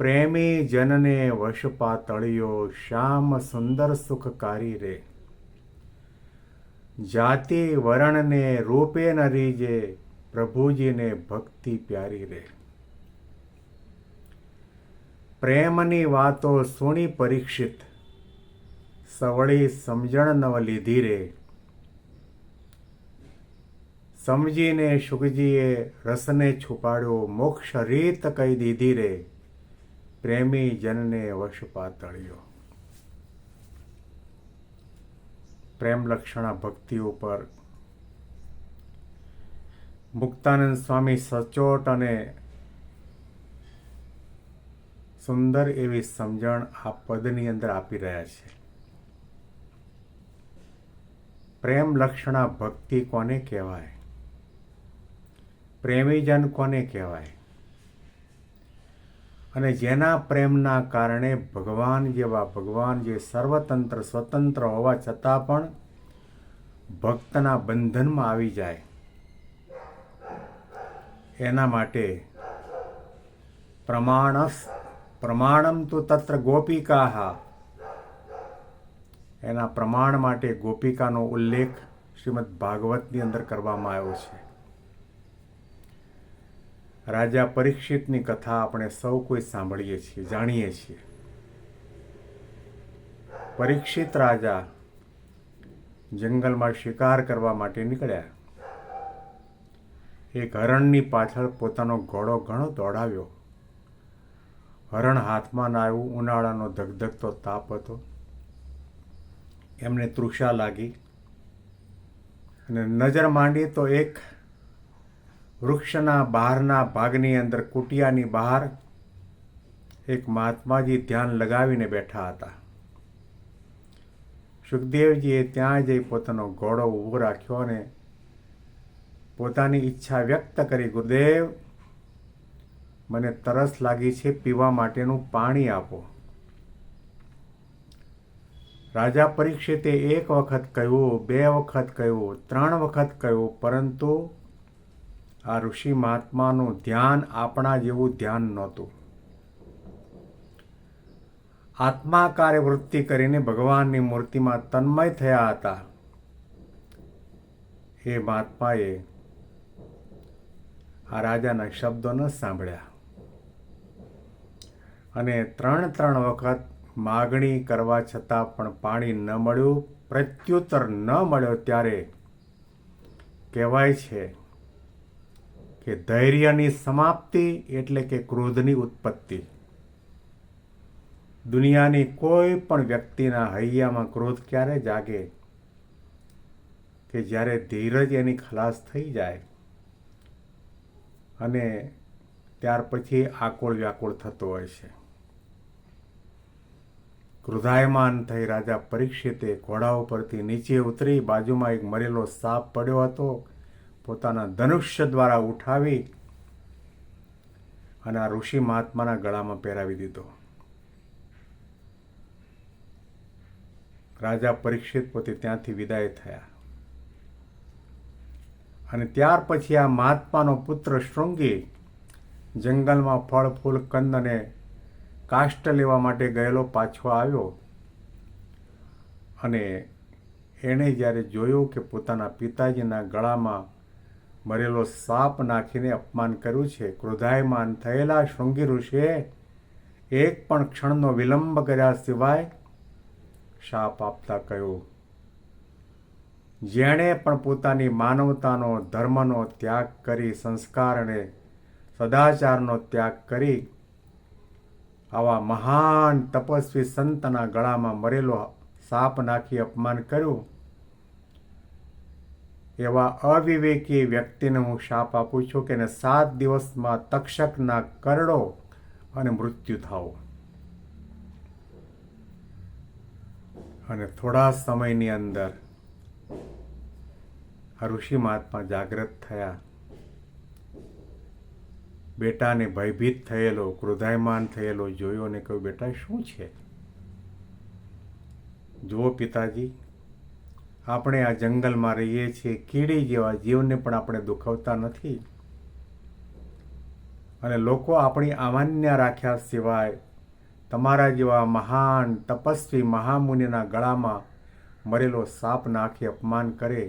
પ્રેમી જનને વશ તળિયો શ્યામ સુંદર સુખકારી રે. જાતિ વરણને રૂપે ન રીજે, પ્રભુજીને ભક્તિ પ્યારી રે. પ્રેમની વાતો સુણી પરીક્ષિત, સવળી સમજણ નવ લીધી રે. સમજીને શુકજીએ રસને છુપાડ્યો, મોક્ષ રીત કહી દીધી રે. પ્રેમી જનને વશ પાતળ્યો. પ્રેમ લક્ષણા ભક્તિ ઉપર મુક્તાનંદ સ્વામી સચોટ અને સુંદર એવી સમજણ આ પદની અંદર આપી રહ્યા છે. પ્રેમ લક્ષણા ભક્તિ કોને કહેવાય? પ્રેમીજન કોને કહેવાય? અને જેના પ્રેમના કારણે ભગવાન જેવા ભગવાન જે સર્વતંત્ર સ્વતંત્ર હોવા છતાં પણ ભક્તના બંધનમાં આવી જાય. એના માટે પ્રમાણસ, પ્રમાણમ તો તત્ર ગોપિકા એના પ્રમાણ માટે ગોપિકાનો ઉલ્લેખ શ્રીમદ ભાગવતની અંદર કરવામાં આવ્યો છે. રાજા પરીક્ષિતની કથા આપણે સૌ કોઈ સાંભળીએ છીએ, જાણીએ છીએ. પરીક્ષિત રાજા જંગલમાં શિકાર કરવા માટે નીકળ્યા. એક હરણની પાછળ પોતાનો ઘોડો ઘણો દોડાવ્યો. હરણ હાથમાં ના આવ્યું, ઉનાળાનો ધગધગતો તાપ હતો. એમને તૃષા લાગી અને નજર માંડી તો એક વૃક્ષના બહારના ભાગની અંદર કુટિયાની બહાર એક મહાત્માજી ધ્યાન લગાવીને બેઠા હતા. સુખદેવજીએ ત્યાં જઈ પોતાનો ઘોડો ઊભો રાખ્યો અને પોતાની ઈચ્છા વ્યક્ત કરી, ગુરુદેવ, મને તરસ લાગી છે, પીવા માટેનું પાણી આપો. રાજા પરીક્ષિતે એક વખત કહ્યું, બે વખત કહ્યું, ત્રણ વખત કહ્યું, પરંતુ આ ઋષિ મહાત્માનું ધ્યાન આપણા જેવું ધ્યાન નહોતું. આત્માકારે વૃત્તિ કરીને ભગવાનની મૂર્તિમાં તન્મય થયા હતા. એ મહાત્માએ આ રાજાના શબ્દો ન સાંભળ્યા અને ત્રણ ત્રણ વખત માગણી કરવા છતાં પણ પાણી ન મળ્યું, પ્રત્યુત્તર ન મળ્યો ત્યારે કહેવાય છે કે ધૈર્યની સમાપ્તિ એટલે કે ક્રોધની ઉત્પત્તિ. દુનિયાની કોઈ પણ વ્યક્તિના હૈયામાં ક્રોધ ક્યારે જાગે? કે જ્યારે ધીરજ એની ખલાસ થઈ જાય અને ત્યાર પછી આકોળ વ્યાકોળ થતો હોય છે. ક્રોધાયમાન થઈ રાજા પરીક્ષિતે ઘોડા ઉપરથી નીચે ઉતરી બાજુમાં એક મરેલો સાપ પડ્યો હતો. પોતાના ધનુષ્ય દ્વારા ઉઠાવી અને આ ઋષિ મહાત્માના ગળામાં પહેરાવી દીધો. રાજા પરીક્ષિત પોતે ત્યાંથી વિદાય થયા. અને ત્યાર પછી આ મહાત્માનો પુત્ર શૃંગી જંગલમાં ફળ, ફૂલ, કંદ અને કાષ્ટ લેવા માટે ગયેલો પાછો આવ્યો અને એણે જ્યારે જોયું કે પોતાના પિતાજીના ગળામાં મરેલો સાપ નાખીને અપમાન કર્યું છે. ક્રોધાયમાન થયેલા શૃંગી ઋષિએ એક પણ ક્ષણનો વિલંબ કર્યા સિવાય શાપ આપતા કહ્યું, જેણે પણ પોતાની માનવતાનો, ધર્મનો ત્યાગ કરી સંસ્કાર અને સદાચારનો ત્યાગ કરી, આવા મહાન તપસ્વી સંતના ગળામાં મરેલો સાપ નાખી અપમાન કર્યું એવા અવિવેકી વ્યક્તિને હું શાપ આપું છું કે એને સાત દિવસમાં તક્ષકના કરડો અને મૃત્યુ થાવ. અને થોડા સમયની અંદર ઋષિ મહાત્મા જાગૃત થયા. બેટાને ભયભીત થયેલો, ક્રોધાયમાન થયેલો જોયો અને કહ્યું, બેટા, શું છે? જુઓ પિતાજી આપણે આ જંગલમાં રહીએ છીએ, કીડી જેવા જીવને પણ આપણે દુખાવતા નથી. અને લોકો આપણી અમાન્ય રાખ્યા સિવાય તમારા જેવા મહાન તપસ્વી મહામુનિના ગળામાં મરેલો સાપ નાખી અપમાન કરે,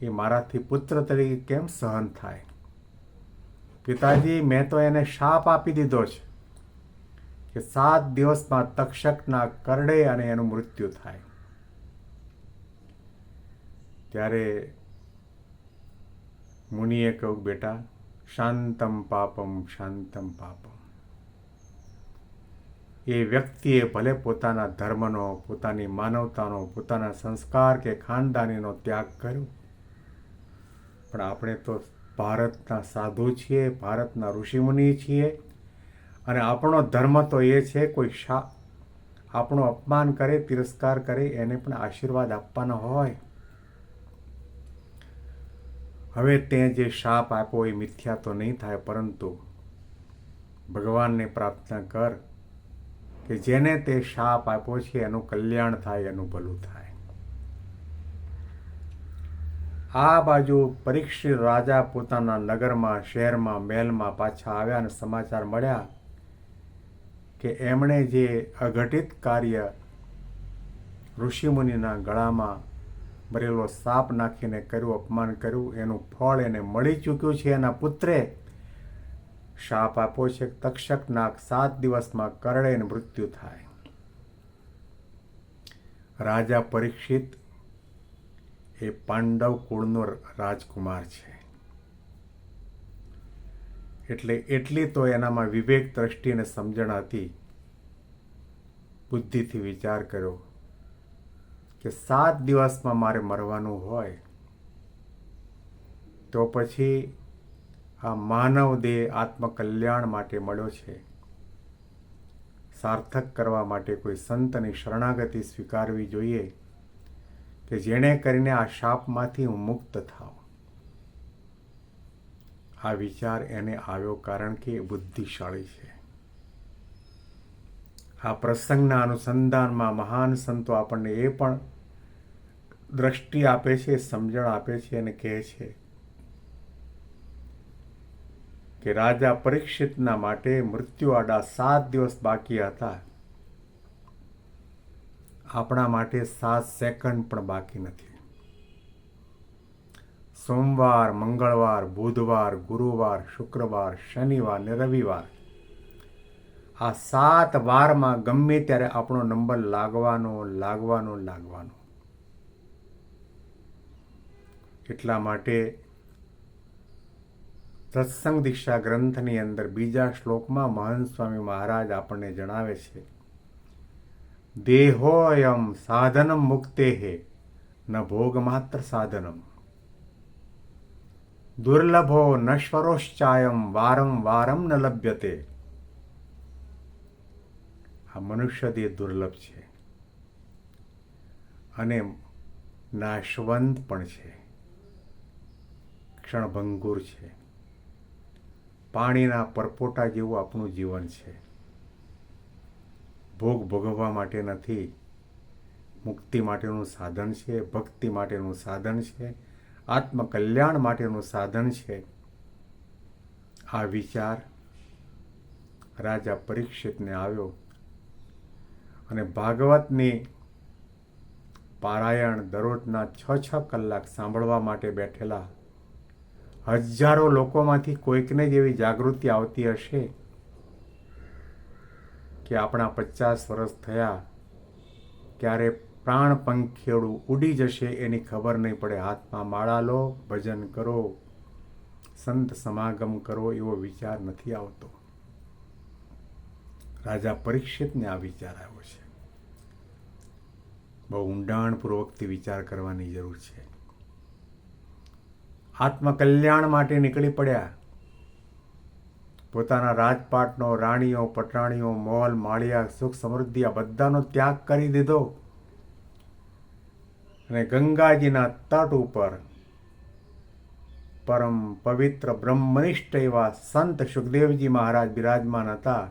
એ મારાથી પુત્ર તરીકે કેમ સહન થાય? પિતાજી, મેં તો એને શાપ આપી દીધો છે કે સાત દિવસમાં તક્ષકના કરડે અને એનું મૃત્યુ થાય. ત્યારે મુનિએ કહ્યું, બેટા, શાંતમ પાપમ શાંતમ પાપમ. એ વ્યક્તિએ ભલે પોતાના ધર્મનો, પોતાની માનવતાનો, પોતાના સંસ્કાર કે ખાનદાનીનો ત્યાગ કર્યો, પણ આપણે તો ભારતના સાધુ છીએ, ભારતના ઋષિમુનિ છીએ, અને આપણો ધર્મ તો એ છે, કોઈ શા, આપણો અપમાન કરે, તિરસ્કાર કરે, એને પણ આશીર્વાદ આપવાનો હોય. હવે તે જે શાપ આપ્યો એ મિથ્યા તો નહીં થાય, પરંતુ ભગવાનને પ્રાર્થના કર કે જેને તે શાપ આપ્યો છે એનું કલ્યાણ થાય, એનું ભલું થાય. આ બાજુ પરીક્ષિત રાજા પોતાના નગરમાં, શહેરમાં, મહેલમાં પાછા આવ્યા અને સમાચાર મળ્યા કે એમણે જે અઘટિત કાર્ય ઋષિમુનિના ગળામાં મરેલો સાપ નાખીને કર્યું, અપમાન કર્યું, એનું ફળ એને મળી ચૂક્યું છે એના પુત્રે. શાપ આપો છે, તક્ષક નાક સાત દિવસમાં કરડે ને મૃત્યુ થાય. રાજા પરીક્ષિત, એ પાંડવ કુળનો રાજકુમાર છે. એટલે એટલી તો એનામાં વિવેક દ્રષ્ટિ અને સમજણ હતી. બુદ્ધિથી વિચાર કર્યો કે સાત દિવસમાં મારે મરવાનું હોય, તો પછી આ માનવ દેહ આત્મકલ્યાણ માટે મળ્યો છે. સાર્થક કરવા માટે કોઈ સંતની શરણાગતિ સ્વીકારવી જોઈએ કે જેણે કરીને આ શાપમાંથી હું મુક્ત થાઉં. આ વિચાર એને આવ્યો કારણ કે બુદ્ધિશાળી છે. આ પ્રસંગના અનુસંધાનમાં મહાન સંતો આપણને એ પણ દ્રષ્ટિ આપે છે, સમજણ આપે છે અને કહે છે કે રાજા પરીક્ષિતના માટે મૃત્યુ આડા સાત દિવસ બાકી હતા. આપણા માટે સાત સેકન્ડ પણ બાકી નથી. સોમવાર, મંગળવાર, બુધવાર, ગુરુવાર, શુક્રવાર, શનિવાર ને રવિવાર. આ સાત વારમાં ગમે ત્યારે આપણો નંબર લાગવાનો લાગવાનો લાગવાનો. એટલા માટે સત્સંગ દીક્ષા ગ્રંથની અંદર બીજા શ્લોકમાં મહંત સ્વામી મહારાજ આપણને જણાવે છે, દેહોયમ સાધનમ મુક્તે હે ન ભોગ માત્ર સાધનમ. દુર્લભો નશ્વરોશ્ચાયમ વારમ વારમ ન લભ્યતે. આ મનુષ્ય દેહ દુર્લભ છે અને નાશવંત પણ છે. ક્ષણભંગુર છે. પાણીના પરપોટા જેવું આપણું જીવન છે. ભોગ ભોગવવા માટે નથી. મુક્તિ માટેનું સાધન છે, ભક્તિ માટેનું સાધન છે, આત્મકલ્યાણ માટેનું સાધન છે. આ વિચાર રાજા પરીક્ષિતને આવ્યો અને ભાગવતની પારાયણ દરરોજના છ છ કલાક સાંભળવા માટે બેઠેલા હજારો લોકોમાંથી કોઈકને જ એવી જાગૃતિ આવતી હશે કે આપણા પચાસ વર્ષ થયા ત્યારે પ્રાણ પંખેડું ઉડી જશે એની ખબર નહીં પડે. હાથમાં માળા લો, ભજન કરો, સંત સમાગમ કરો એવો વિચાર નથી આવતો. રાજા પરીક્ષિતને આ વિચાર આવ્યો છે. બહુ ઊંડાણપૂર્વકથી વિચાર કરવાની જરૂર છે. આત્મકલ્યાણ માટે નીકળી પડ્યા. પોતાના રાજપાટનો, રાણીઓ, પટરાણીઓ મોલ માળિયા, સુખ સમૃદ્ધિ, આ બધાનો ત્યાગ કરી દીધો. અને ગંગાજીના તટ ઉપર પરમ પવિત્ર બ્રહ્મનિષ્ઠ એવા સંત સુખદેવજી મહારાજ બિરાજમાન હતા,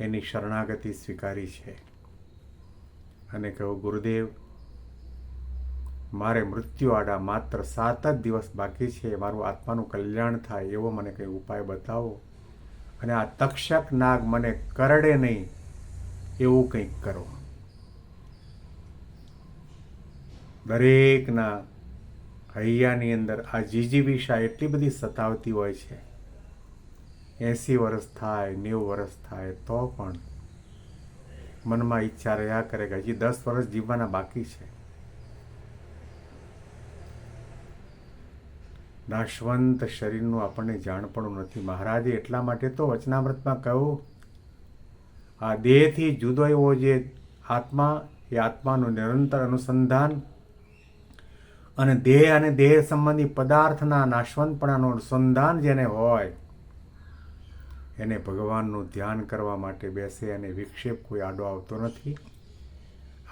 એની શરણાગતિ સ્વીકારી છે. અને કહ્યું, ગુરુદેવ મારે મૃત્યુ આડા માત્ર સાત જ દિવસ બાકી છે, મારું આત્માનું કલ્યાણ થાય એવો મને કંઈ ઉપાય બતાવો? અને આ તક્ષક નાગ મને કરડે નહીં એવું કંઈક કરો. દરેકના હૈયાની અંદર આ જીજીવિષા એટલી બધી સતાવતી હોય છે. એંસી વર્ષ થાય, નેવું વર્ષ થાય, તો પણ મનમાં ઈચ્છા રહ્યા કરે કે હજી દસ વર્ષ જીવવાના બાકી છે. નાશવંત શરીરનું આપણને જાણપણું નથી. મહારાજે એટલા માટે તો વચનામૃતમાં કહ્યું, આ દેહથી જુદો એવો જે આત્મા, એ આત્માનું નિરંતર અનુસંધાન અને દેહ અને દેહ સંબંધી પદાર્થના નાશવંતપણાનું અનુસંધાન જેને હોય, એને ભગવાનનું ધ્યાન કરવા માટે બેસે અને વિક્ષેપ કોઈ આડો આવતો નથી.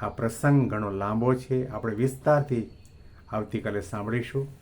આ પ્રસંગ ઘણો લાંબો છે. આપણે વિસ્તારથી આવતીકાલે સાંભળીશું.